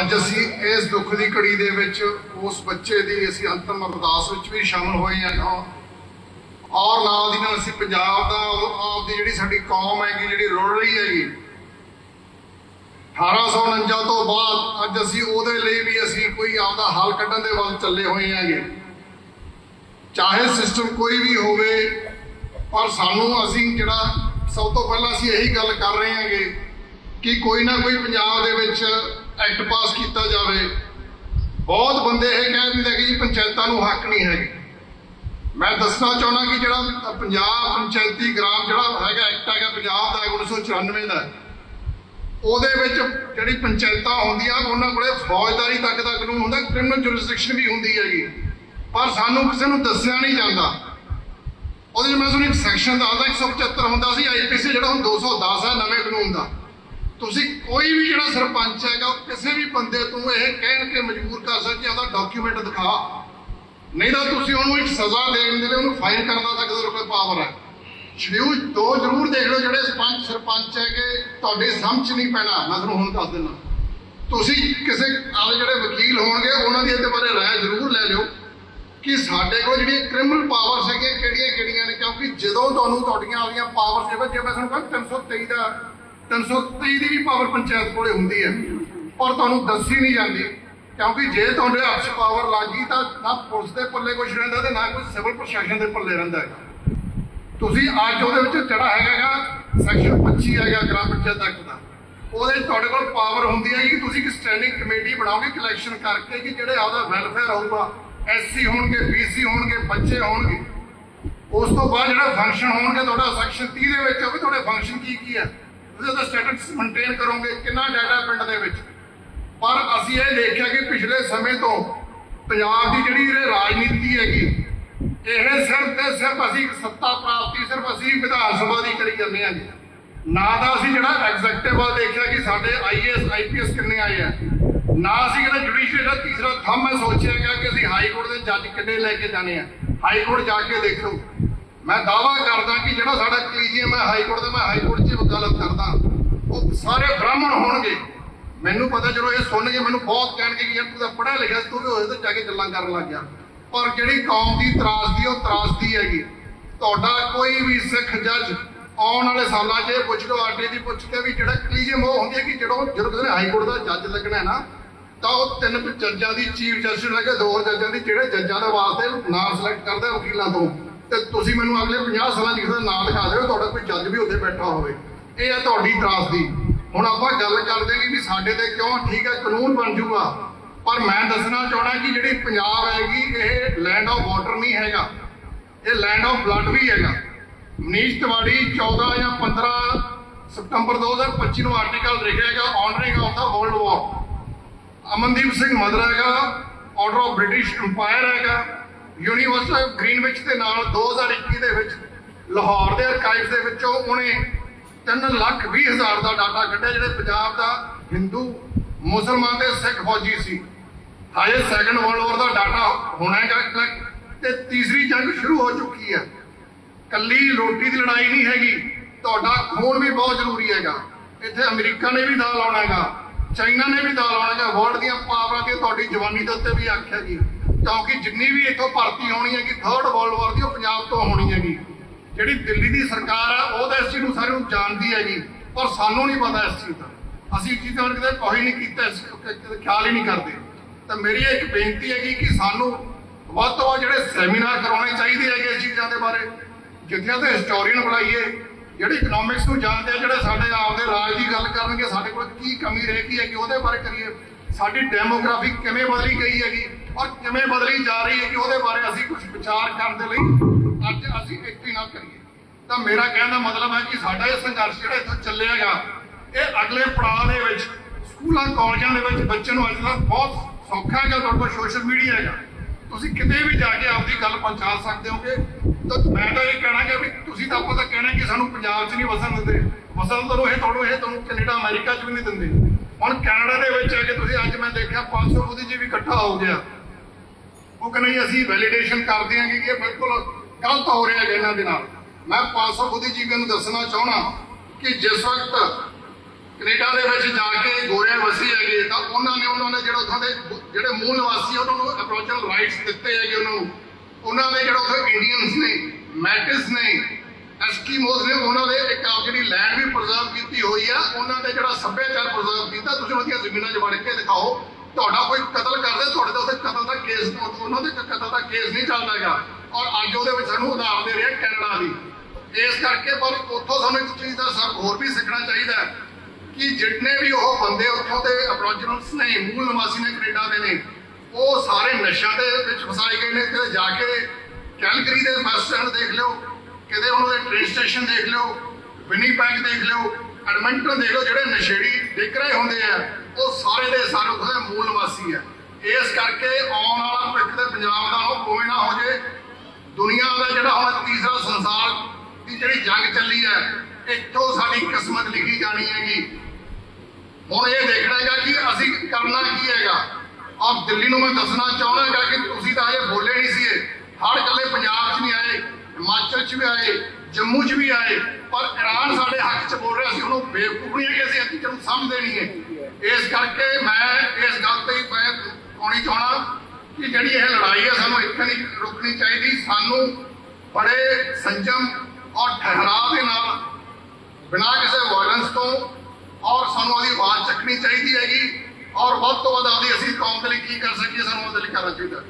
ਅੱਜ ਅਸੀਂ ਇਸ ਦੁੱਖ ਦੀ ਘੜੀ ਦੇ ਵਿੱਚ ਉਸ ਬੱਚੇ ਦੀ ਅਸੀਂ ਅੰਤਮ ਅਰਦਾਸ ਵਿੱਚ ਵੀ ਸ਼ਾਮਲ ਹੋਏ ਹਾਂ ਔਰ ਨਾਲ ਦੀ ਨਾਲ ਅਸੀਂ ਪੰਜਾਬ ਦਾ ਆਪ ਦੀ ਜਿਹੜੀ ਸਾਡੀ ਕੌਮ ਹੈਗੀ, ਜਿਹੜੀ ਰੁੜ ਰਹੀ ਹੈਗੀ 1849 ਤੋਂ ਬਾਅਦ ਅੱਜ ਅਸੀਂ ਉਹਦੇ ਲਈ ਵੀ ਅਸੀਂ ਕੋਈ ਆਪਦਾ ਹੱਲ ਕੱਢਣ ਦੇ ਵੱਲ ਚੱਲੇ ਹੋਏ ਹੈਗੇ ਚਾਹੇ ਸਿਸਟਮ ਕੋਈ ਵੀ ਹੋਵੇ, ਪਰ ਸਾਨੂੰ ਅਸੀਂ ਜਿਹੜਾ ਸਭ ਤੋਂ ਪਹਿਲਾਂ ਅਸੀਂ ਇਹੀ ਗੱਲ ਕਰ ਰਹੇ ਹਾਂਗੇ ਕਿ ਕੋਈ ਨਾ ਕੋਈ ਪੰਜਾਬ ਦੇ ਵਿੱਚ ਐਕਟ ਪਾਸ ਕੀਤਾ ਜਾਵੇ। ਬਹੁਤ ਬੰਦੇ ਇਹ ਕਹਿ ਦਿੰਦੇ ਕਿ ਜੀ ਪੰਚਾਇਤਾਂ ਨੂੰ ਹੱਕ ਨਹੀਂ ਹੈਗੇ। ਮੈਂ ਦੱਸਣਾ ਚਾਹੁੰਦਾ ਕਿ ਜਿਹੜਾ ਪੰਜਾਬ ਪੰਚਾਇਤੀ ਗ੍ਰਾਮ ਜਿਹੜਾ ਹੈਗਾ ਐਕਟ ਹੈਗਾ, ਪੰਜਾਬ ਦਾ 1994 ਦਾ ਉਹਦੇ ਵਿੱਚ ਜਿਹੜੀ ਪੰਚਾਇਤਾਂ ਹੁੰਦੀਆਂ, ਉਹਨਾਂ ਕੋਲੇ ਫੌਜਦਾਰੀ ਤੱਕ ਦਾ ਕਾਨੂੰਨ ਹੁੰਦਾ ਕ੍ਰਿਮੀਨਲ ਜੁਰਿਸਡਿਕਸ਼ਨ ਵੀ ਹੁੰਦੀ ਹੈਗੀ। ਪਰ ਸਾਨੂੰ ਕਿਸੇ ਨੂੰ ਦੱਸਿਆ ਨਹੀਂ ਜਾਂਦਾ। ਉਹਦੇ ਵਿੱਚ ਮੈਂ ਤੁਹਾਨੂੰ ਇੱਕ ਸੈਕਸ਼ਨ ਦੱਸਦਾ 175 ਹੁੰਦਾ ਸੀ ਆਈਪੀਸੀ ਜਿਹੜਾ ਹੁਣ 210 ਹੈ, ਨਵੇਂ ਕਾਨੂੰਨ ਦਾ। ਤੁਸੀਂ ਕੋਈ ਵੀ ਜਿਹੜਾ ਸਰਪੰਚ ਹੈਗਾ ਉਹ ਕਿਸੇ ਵੀ ਬੰਦੇ ਤੋਂ ਇਹ ਕਹਿਣ ਕੇ ਮਜਬੂਰ ਕਰ ਸਕਦੇ ਉਹਦਾ ਡਾਕੂਮੈਂਟ ਦਿਖਾ। ਨਹੀਂ ਤਾਂ ਤੁਸੀਂ ਉਹਨੂੰ ਇੱਕ ਸਜ਼ਾ ਦੇਣ ਦੇ ਲਈ ਉਹਨੂੰ ਫਾਈਨ ਕਰਨ ਦਾ ਤੱਕ ਰੁਪਏ ਪਾਵਰ ਹੈ। ਸ਼ਡਿਊਲ ਦੋ ਜ਼ਰੂਰ ਦੇਖ ਲਓ, ਜਿਹੜੇ ਸਰਪੰਚ ਸਰਪੰਚ ਹੈਗੇ, ਤੁਹਾਡੇ ਸਮਝ ਨਹੀਂ ਪੈਣਾ। ਮੈਂ ਤੁਹਾਨੂੰ ਹੁਣ ਦੱਸ ਦਿੰਦਾ। ਤੁਸੀਂ ਕਿਸੇ ਆਲੇ ਜਿਹੜੇ ਵਕੀਲ ਹੋਣਗੇ, ਉਹਨਾਂ ਦੀ ਇਹਦੇ ਬਾਰੇ ਰਾਏ ਜ਼ਰੂਰ ਲੈ ਲਿਓ ਕਿ ਸਾਡੇ ਕੋਲ ਜਿਹੜੀਆਂ ਕ੍ਰਿਮੀਨਲ ਪਾਵਰਸ ਹੈਗੀਆਂ ਕਿਹੜੀਆਂ ਕਿਹੜੀਆਂ ਨੇ? ਕਿਉਂਕਿ ਜਦੋਂ ਤੁਹਾਨੂੰ ਤੁਹਾਡੀਆਂ ਆਪਣੀਆਂ ਪਾਵਰਸ ਜਿਵੇਂ ਜੇ ਮੈਂ ਤੁਹਾਨੂੰ ਕਹਾਂ 323 ਦਾ 323 ਦੀ ਵੀ ਪਾਵਰ ਪੰਚਾਇਤ ਕੋਲੇ ਹੁੰਦੀ ਹੈ ਪਰ ਤੁਹਾਨੂੰ ਦੱਸੀ ਨਹੀਂ ਜਾਂਦੀ, ਕਿਉਂਕਿ ਜੇ ਤੁਹਾਡੇ ਹੱਥ 'ਚ ਪਾਵਰ ਲੱਗੀ ਤਾਂ ਨਾ ਪੁਲਿਸ ਦੇ ਪੱਲੇ ਕੁਝ ਰਹਿੰਦਾ ਤੇ ਨਾ ਕੋਈ ਸਿਵਲ ਪ੍ਰਸ਼ਾਸਨ ਦੇ ਪੱਲੇ ਰਹਿੰਦਾ ਹੈ। ਤੁਸੀਂ ਅੱਜ ਉਹਦੇ ਵਿੱਚ ਜਿਹੜਾ ਹੈਗਾ ਸੈਕਸ਼ਨ 25 ਹੈਗਾ ਗ੍ਰਾਮ ਪੰਚਾਇਤ ਐਕਟ ਦਾ। ਉਹਦੇ 'ਚ ਤੁਹਾਡੇ ਕੋਲ ਪਾਵਰ ਹੁੰਦੀ ਹੈ ਕਿ ਤੁਸੀਂ ਇੱਕ ਸਟੈਂਡਿੰਗ ਕਮੇਟੀ ਬਣਾਓਗੇ ਕਲੈਕਸ਼ਨ ਕਰਕੇ ਕਿ ਜਿਹੜੇ ਆਪਦਾ ਵੈਲਫੇਅਰ ਹੋਊਗਾ ਐਸਸੀ ਹੋਣਗੇ ਬੀਸੀ ਹੋਣਗੇ, ਬੱਚੇ ਹੋਣਗੇ। ਉਸ ਤੋਂ ਬਾਅਦ ਜਿਹੜਾ ਫੰਕਸ਼ਨ ਹੋਣਗੇ, ਤੁਹਾਡਾ ਸੈਕਸ਼ਨ 30 ਦੇ ਵਿੱਚ ਉਹ ਵੀ ਤੁਹਾਡੇ ਫੰਕਸ਼ਨ ਕੀ ਕੀ ਹੈ? ਤੁਸੀਂ ਉਹਦਾ ਸਟੇਟਸ ਮੇਨਟੇਨ ਕਰੋਗੇ, ਕਿੰਨਾ ਡਾਟਾ ਪਿੰਡ ਦੇ ਵਿੱਚ? ਪਰ ਅਸੀਂ ਇਹ ਦੇਖਿਆ ਕਿ ਪਿਛਲੇ ਸਮੇਂ ਤੋਂ ਪੰਜਾਬ ਦੀ ਜਿਹੜੀ ਇਹ ਰਾਜਨੀਤੀ ਹੈਗੀ, ਇਹ ਸਿਰਫ ਤੇ ਸਿਰਫ ਅਸੀਂ ਸੱਤਾ ਪ੍ਰਾਪਤੀ, ਸਿਰਫ ਅਸੀਂ ਵਿਧਾਨ ਸਭਾ ਦੀ ਕਰੀ ਜਾਂਦੇ ਹਾਂ ਜੀ। ਨਾ ਤਾਂ ਅਸੀਂ ਜਿਹੜਾ ਐਗਜ਼ੈਕਟਿਵ ਵੱਲ ਦੇਖਿਆ ਕਿ ਸਾਡੇ ਆਈਏਐਸ ਆਈਪੀਐਸ ਕਿੰਨੇ ਆਏ ਆ। ਨਾ ਅਸੀਂ ਜਿਹੜਾ ਜੁਡੀਸ਼ੀਅਲ ਦਾ ਤੀਸਰਾ ਥੰਮ ਹੈ, ਸੋਚਿਆ ਗਿਆ ਕਿ ਅਸੀਂ ਹਾਈ ਕੋਰਟ ਦੇ ਜੱਜ ਕਿੰਨੇ ਲੈ ਕੇ ਜਾਣੇ ਆ। ਹਾਈ ਕੋਰਟ ਜਾ ਕੇ ਦੇਖੋ। ਮੈਂ ਦਾਵਾ ਕਰਦਾ ਕਿ ਜਿਹੜਾ ਸਾਡਾ ਕਲੀਜੀਅਮ ਹੈ ਹਾਈ ਕੋਰਟ ਦਾ ਮੈਂ ਹਾਈ ਕੋਰਟ 'ਚ ਵਕਾਲਤ ਕਰਦਾ। ਉਹ ਸਾਰੇ ਬ੍ਰਾਹਮਣ ਹੋਣਗੇ। ਮੈਨੂੰ ਪਤਾ ਚਲੋ ਇਹ ਸੁਣ ਕੇ ਮੈਨੂੰ ਬਹੁਤ ਕਹਿਣਗੇ ਕਿ ਯਾਰ ਤੂੰ ਤਾਂ ਪੜ੍ਹਿਆ ਲਿਖਿਆ ਤੂੰ ਵੀ ਉਹਦੇ ਤੇ ਜਾ ਕੇ ਗੱਲਾਂ ਕਰਨ ਲੱਗ ਗਿਆ। ਪਰ ਜਿਹੜੀ ਕੌਮ ਦੀ ਤਰਾਸਦੀ ਉਹ ਤਰਾਸਦੀ ਹੈਗੀ। ਤੁਹਾਡਾ ਕੋਈ ਵੀ ਸਿੱਖ ਜੱਜ ਆਉਣ ਵਾਲੇ ਸਾਲਾਂ 'ਚ ਇਹ ਪੁੱਛ ਲਓ ਆਟੇ ਦੀ ਪੁੱਛ ਕੇ ਵੀ ਜਿਹੜਾ ਕਲੀਜੀਅਮ ਉਹ ਹੁੰਦੀ ਹੈ ਕਿ ਜਦੋਂ ਜਦੋਂ ਕਿਸੇ ਨੇ ਹਾਈ ਕੋਰਟ ਦਾ ਜੱਜ ਲੱਗਣਾ ਹੈ ਨਾ, ਤਾਂ ਉਹ ਤਿੰਨ ਜੱਜਾਂ ਦੀ ਚੀਫ ਜਸਟਿਸ ਲੈ ਕੇ ਦੋ ਜੱਜਾਂ ਦੀ ਜਿਹੜੇ ਜੱਜਾਂ ਦੇ ਵਾਸਤੇ ਨਾਮ ਸਿਲੈਕਟ ਕਰਦਾ ਵਕੀਲਾਂ ਤੋਂ। ਤੇ ਤੁਸੀਂ ਮੈਨੂੰ ਅਗਲੇ 50 ਸਾਲਾਂ 'ਚ ਕਿਸੇ ਦਾ ਨਾਮ ਲਿਖਾ ਦਿਓ, ਤੁਹਾਡਾ ਕੋਈ ਜੱਜ ਵੀ ਉੱਥੇ ਬੈਠਾ ਹੋਵੇ। ਇਹ ਹੈ ਤੁਹਾਡੀ ਤਰਾਸਦੀ ਹੁਣ ਆਪਾਂ ਗੱਲ ਕਰਦੇ ਕਿ ਵੀ ਸਾਡੇ ਤੇ ਕਿਉਂ ਠੀਕ ਹੈ, ਕਾਨੂੰਨ ਬਣ ਜੂਗਾ। ਪਰ ਮੈਂ ਦੱਸਣਾ ਚਾਹਣਾ ਕਿ ਜਿਹੜੀ ਪੰਜਾਬ ਹੈਗੀ, ਇਹ ਲੈਂਡ ਆਫ ਵਾਟਰ ਨਹੀਂ ਹੈਗਾ। ਇਹ ਲੈਂਡ ਆਫ ਬਲੱਡ ਵੀ ਹੈਗਾ। ਮਨੀਸ਼ ਤਿਵਾੜੀ 14 ਜਾਂ 15 ਸਤੰਬਰ 2025 ਨੂੰ ਆਰਟੀਕਲ ਲਿਖਿਆ ਹੈਗਾ ਆਨਰਿੰਗ ਆਫ ਦਾ world war Amandeep Singh mother ਹੈਗਾ ਆਰਡਰ ਆਫ ਬ੍ਰਿਟਿਸ਼ ਇੰਪਾਇਰ ਹੈਗਾ। ਯੂਨੀਵਰਸਿਟੀ ਆਫ ਗ੍ਰੀਨਵਿਚ ਦੇ ਨਾਲ 2021 ਦੇ ਵਿੱਚ, ਲਾਹੌਰ ਦੇ ਆਰਕਾਈਵਸ ਦੇ ਵਿੱਚੋਂ ਉਹਨੇ 3 ਲੱਖ 20 ਹਜ਼ਾਰ ਦਾ ਡਾਟਾ ਕੱਢਿਆ, ਜਿਹੜੇ ਪੰਜਾਬ ਦਾ ਹਿੰਦੂ, ਮੁਸਲਮਾਨ ਤੇ ਸਿੱਖ ਫੌਜੀ ਸੀ। ਹਾਏ ਸੈਕੰਡ ਵਰਲਡ ਵਾਰ ਦਾ ਡਾਟਾ ਹੋਣਾ ਹੈਗਾ ਤੇ ਤੀਸਰੀ ਜੰਗ ਸ਼ੁਰੂ ਹੋ ਚੁੱਕੀ ਹੈ। ਕੱਲੀ ਰੋਟੀ ਦੀ ਲੜਾਈ ਨਹੀਂ ਹੈਗੀ, ਤੁਹਾਡਾ ਖੂਨ ਵੀ ਬਹੁਤ ਜ਼ਰੂਰੀ ਹੈਗਾ। ਇੱਥੇ ਅਮਰੀਕਾ ਨੇ ਵੀ ਦਾਲ ਆਉਣਾ ਹੈਗਾ, ਚਾਈਨਾ ਨੇ ਵੀ ਦਾਲ ਆਉਣਾ ਹੈਗਾ ਵਰਲਡ ਦੀਆਂ ਪਾਵਰਾਂ ਤੇ ਤੁਹਾਡੀ ਜਵਾਨੀ ਦੇ ਉੱਤੇ ਵੀ ਆਖਿਆ ਜੀ। ਕਿਉਂਕਿ ਜਿੰਨੀ ਵੀ ਇੱਥੋਂ ਭਰਤੀ ਹੋਣੀ ਹੈਗੀ ਥਰਡ ਵਰਲਡ ਵਾਰ ਦੀ ਉਹ ਪੰਜਾਬ ਤੋਂ ਹੋਣੀ ਹੈਗੀ। ਜਿਹੜੀ ਦਿੱਲੀ ਦੀ ਸਰਕਾਰ ਆ, ਉਹ ਤਾਂ ਇਸ ਚੀਜ਼ ਨੂੰ ਸਾਰੇ ਨੂੰ ਜਾਣਦੀ ਹੈਗੀ ਪਰ ਸਾਨੂੰ ਨਹੀਂ ਪਤਾ ਇਸ ਚੀਜ਼ ਦਾ। ਅਸੀਂ ਇਸ ਚੀਜ਼ ਦਾ ਕੋਈ ਨਹੀਂ ਕੀਤਾ ਖਿਆਲ ਹੀ ਨਹੀਂ ਕਰਦੇ। ਤਾਂ ਮੇਰੀ ਇੱਕ ਬੇਨਤੀ ਹੈਗੀ ਕਿ ਸਾਨੂੰ ਵੱਧ ਤੋਂ ਵੱਧ ਜਿਹੜੇ ਸੈਮੀਨਾਰ ਕਰਾਉਣੇ ਚਾਹੀਦੇ ਹੈਗੇ ਇਸ ਚੀਜ਼ਾਂ ਦੇ ਬਾਰੇ, ਜਿੱਥੇ ਤੇ ਹਿਸਟੋਰੀਅਨ ਬੁਲਾਈਏ ਜਿਹੜੇ ਇਕਨੋਮਿਕਸ ਨੂੰ ਜਾਣਦੇ ਆ, ਜਿਹੜੇ ਸਾਡੇ ਆਪਦੇ ਰਾਜ ਦੀ ਗੱਲ ਕਰਨਗੇ, ਸਾਡੇ ਕੋਲ ਕੀ ਕਮੀ ਰਹਿ ਗਈ ਹੈ ਕਿ ਉਹਦੇ ਬਾਰੇ ਕਰੀਏ। ਸਾਡੀ ਡੈਮੋਗ੍ਰਾਫੀ ਕਿਵੇਂ ਬਦਲੀ ਗਈ ਹੈਗੀ, ਔਰ ਕਿਵੇਂ ਬਦਲੀ ਜਾ ਰਹੀ ਹੈ ਕਿ ਉਹਦੇ ਬਾਰੇ ਅਸੀਂ ਕੁਝ ਵਿਚਾਰ ਕਰਨ ਦੇ ਲਈ ਅੱਜ ਅਸੀਂ ਇੱਕ ਨਾ ਕਰੀਏ। ਤਾਂ ਮੇਰਾ ਕਹਿਣ ਦਾ ਮਤਲਬ ਹੈ ਕਿ ਸਾਡਾ ਇਹ ਸੰਘਰਸ਼ ਜਿਹੜਾ ਇੱਥੋਂ ਚੱਲਿਆਗਾ ਇਹ ਅਗਲੇ ਪੜਾਅ ਦੇ ਵਿੱਚ, ਸਕੂਲਾਂ, ਕਾਲਜਾਂ ਦੇ ਵਿੱਚ ਬੱਚੇ ਨੂੰ ਅੱਜ ਤੱਕ ਬਹੁਤ ਸੌਖਾ ਹੈਗਾ, ਤੁਹਾਡੇ ਕੋਲ ਸੋਸ਼ਲ ਮੀਡੀਆ ਹੈਗਾ। ਤੁਸੀਂ ਕਿਤੇ ਵੀ ਜਾ ਕੇ ਆਪਦੀ ਗੱਲ ਪਹੁੰਚਾ ਸਕਦੇ ਹੋਗੇ। ਤਾਂ ਮੈਂ ਤਾਂ ਇਹ ਕਹਿਣਾ ਕਿ ਤੁਸੀਂ ਤਾਂ ਆਪਾਂ ਤਾਂ ਕਹਿਣਾ ਕਿ ਸਾਨੂੰ ਪੰਜਾਬ 'ਚ ਨਹੀਂ ਵਸਣ ਦਿੰਦੇ। ਵਸਣ ਤੁਹਾਨੂੰ ਇਹ ਤੁਹਾਨੂੰ ਇਹ ਤੁਹਾਨੂੰ ਕੈਨੇਡਾ, ਅਮਰੀਕਾ 'ਚ ਵੀ ਨਹੀਂ ਦਿੰਦੇ। ਹੁਣ ਕੈਨੇਡਾ ਦੇ ਵਿੱਚ ਆ ਕੇ ਤੁਸੀਂ ਅੱਜ ਮੈਂ ਦੇਖਿਆ 500 ਵੀ ਇਕੱਠਾ ਹੋ ਗਿਆ। ਉਹ ਕਹਿੰਦੇ ਜੀ ਅਸੀਂ ਵੈਲੀਡੇਸ਼ਨ ਕਰਦੇ ਹਾਂ ਕਿ ਇਹ ਬਿਲਕੁਲ ਗਲਤ ਹੋ ਰਿਹਾ ਹੈ ਇਹਨਾਂ ਦੇ ਨਾਲ। ਮੈਂ 500 ਬੁੱਧੀਜੀਵੀਆਂ ਨੂੰ ਦੱਸਣਾ ਚਾਹਣਾ ਕਿ ਜਿਸ ਵਕਤ ਕੈਨੇਡਾ ਦੇ ਵਿੱਚ ਜਾ ਕੇ ਗੋਰਿਆਂ ਵਸੀ ਹੈਗੇ, ਤਾਂ ਉਹਨਾਂ ਨੇ ਉਹਨਾਂ ਜਿਹੜਾ ਉੱਥੋਂ ਦੇ ਜਿਹੜੇ ਮੂਲ ਨਿਵਾਸੀ ਉਹਨਾਂ ਨੂੰ ਅਪਰੋਚਲ ਰਾਈਟਸ ਦਿੱਤੇ ਹੈਗੇ ਉਹਨਾਂ ਨੂੰ। ਉਹਨਾਂ ਦੇ ਜਿਹੜਾ ਉੱਥੇ ਇੰਡੀਅਨਸ ਨੇ ਮੈਟਿਸ ਨੇ ਐਸਕੀਮੋਸ ਨੇ, ਉਹਨਾਂ ਦੇ ਇੱਕ ਆਪ ਜਿਹੜੀ ਲੈਂਡ ਵੀ ਪ੍ਰੀਜ਼ਰਵ ਕੀਤੀ ਹੋਈ ਆ, ਉਹਨਾਂ ਦੇ ਜਿਹੜਾ ਸੱਭਿਆਚਾਰ ਪ੍ਰੀਜ਼ਰਵ ਕੀਤਾ, ਤੁਸੀਂ ਉਹਦੀਆਂ ਜ਼ਮੀਨਾਂ 'ਚ ਵੜ ਕੇ ਦਿਖਾਓ। ਤੁਹਾਡਾ ਕੋਈ ਕਤਲ ਕਰਦੇ, ਤੁਹਾਡੇ ਤੇ ਉੱਥੇ ਕਤਲ ਦਾ ਕੇਸ ਉਹਨਾਂ ਦੇ ਕਤਲ ਦਾ ਕੇਸ ਨਹੀਂ ਚੱਲਦਾ ਹੈਗਾ। ਔਰ ਅੱਜ ਉਹਦੇ ਵਿੱਚ ਸਾਨੂੰ ਉਦਾਹਰਨ ਦੇ ਰਿਹਾ ਕੈਨੇਡਾ ਦੀ। ਇਸ ਕਰਕੇ ਪਰ ਉੱਥੋਂ ਸਾਨੂੰ ਇੱਕ ਚੀਜ਼ ਦਾ ਸਭ ਹੋਰ ਵੀ ਸਿੱਖਣਾ ਚਾਹੀਦਾ ਹੈ ਕਿ ਜਿੰਨੇ ਵੀ ਉਹ ਬੰਦੇ ਉੱਥੋਂ ਦੇ ਅਪਰੋਜਨਲਸ ਨੇ ਮੂਲ ਨਿਵਾਸੀ ਨੇ ਕੈਨੇਡਾ ਦੇ ਨੇ, ਉਹ ਸਾਰੇ ਨਸ਼ਿਆਂ ਦੇ ਵਿੱਚ ਫਸਾਏ ਗਏ ਨੇ। ਤੇ ਜਾ ਕੇ ਕੈਲਗਰੀ ਦੇ ਬੱਸ ਸਟੈਂਡ ਦੇਖ ਲਿਓ, ਕਿਤੇ ਉਹਨਾਂ ਦੇ ਟ੍ਰੇਨ ਸਟੇਸ਼ਨ ਦੇਖ ਲਿਓ, ਵਿਨੀਪੈਗ ਦੇਖ ਲਿਓ, ਐਡਮਿੰਟਨ ਦੇਖ ਲਓ, ਜਿਹੜੇ ਨਸ਼ੇੜੀ ਡਿੱਗ ਰਹੇ ਹੁੰਦੇ ਆ, ਉਹ ਸਾਰੇ ਦੇ ਸਾਰੇ ਉੱਥੇ ਮੂਲ ਨਿਵਾਸੀ ਆ। ਇਸ ਕਰਕੇ ਆਉਣ ਵਾਲਾ ਭਵਿੱਖ ਦੇ ਪੰਜਾਬ ਦਾ ਉਹ ਕੋਈ ਨਾ ਹੋ ਜੇ ਦੁਨੀਆ ਦਾ ਜਿਹੜਾ ਹੁਣ ਤੀਸਰਾ ਸੰਸਾਰ ਦੀ ਜਿਹੜੀ ਜੰਗ ਚੱਲੀ ਹੈ ਇੱਥੋਂ ਸਾਡੀ ਕਿਸਮਤ ਲਿਖੀ ਜਾਣੀ ਹੈਗੀ। ਹੁਣ ਇਹ ਦੇਖਣਾ ਹੈਗਾ ਕਿ ਅਸੀਂ ਕਰਨਾ ਕੀ ਹੈਗਾ। ਔਰ ਦਿੱਲੀ ਨੂੰ ਮੈਂ ਦੱਸਣਾ ਚਾਹੁੰਦਾ ਹੈਗਾ ਕਿ ਤੁਸੀਂ ਤਾਂ ਇਹ ਬੋਲੇ ਨਹੀਂ ਸੀ ਹਰ ਇਕੱਲੇ ਪੰਜਾਬ 'ਚ ਨਹੀਂ ਆਏ, ਹਿਮਾਚਲ 'ਚ ਵੀ ਆਏ, ਜੰਮੂ 'ਚ ਵੀ ਆਏ, ਪਰ ਇਰਾਨ ਸਾਡੇ ਹੱਕ 'ਚ ਬੋਲ ਰਿਹਾ ਸੀ, ਉਹਨੂੰ ਬੇਵਕੂਫ ਨਹੀਂ ਹੈ ਕਿ ਅਸੀਂ ਅੱਗੇ ਨੂੰ ਸਮਝਦੇ ਨਹੀਂ ਹੈ ਇਸ ਕਰਕੇ ਮੈਂ ਇਸ ਗੱਲ ਤੇ ਹੀ ਮੈਂ ਪਾਉਣੀ ਚਾਹਣਾ ਕਿ ਜਿਹੜੀ ਇਹ ਲੜਾਈ ਹੈ ਸਾਨੂੰ ਇੱਥੇ ਨਹੀਂ ਰੁਕਣੀ ਚਾਹੀਦੀ। ਸਾਨੂੰ ਬੜੇ ਸੰਜਮ ਔਰ ਠਹਿਰਾਅ ਦੇ ਨਾਲ ਬਿਨਾਂ ਕਿਸੇ ਵਾਇਲੈਂਸ ਤੋਂ ਔਰ ਸਾਨੂੰ ਉਹਦੀ ਆਵਾਜ਼ ਚੱਕਣੀ ਚਾਹੀਦੀ ਹੈਗੀ। ਔਰ ਵੱਧ ਤੋਂ ਵੱਧ ਆਪਦੀ ਅਸੀਂ ਕੌਮ ਦੇ ਲਈ ਕੀ ਕਰ ਸਕੀਏ, ਸਾਨੂੰ ਉਹਦੇ ਲਈ ਕਰਨਾ ਚਾਹੀਦਾ।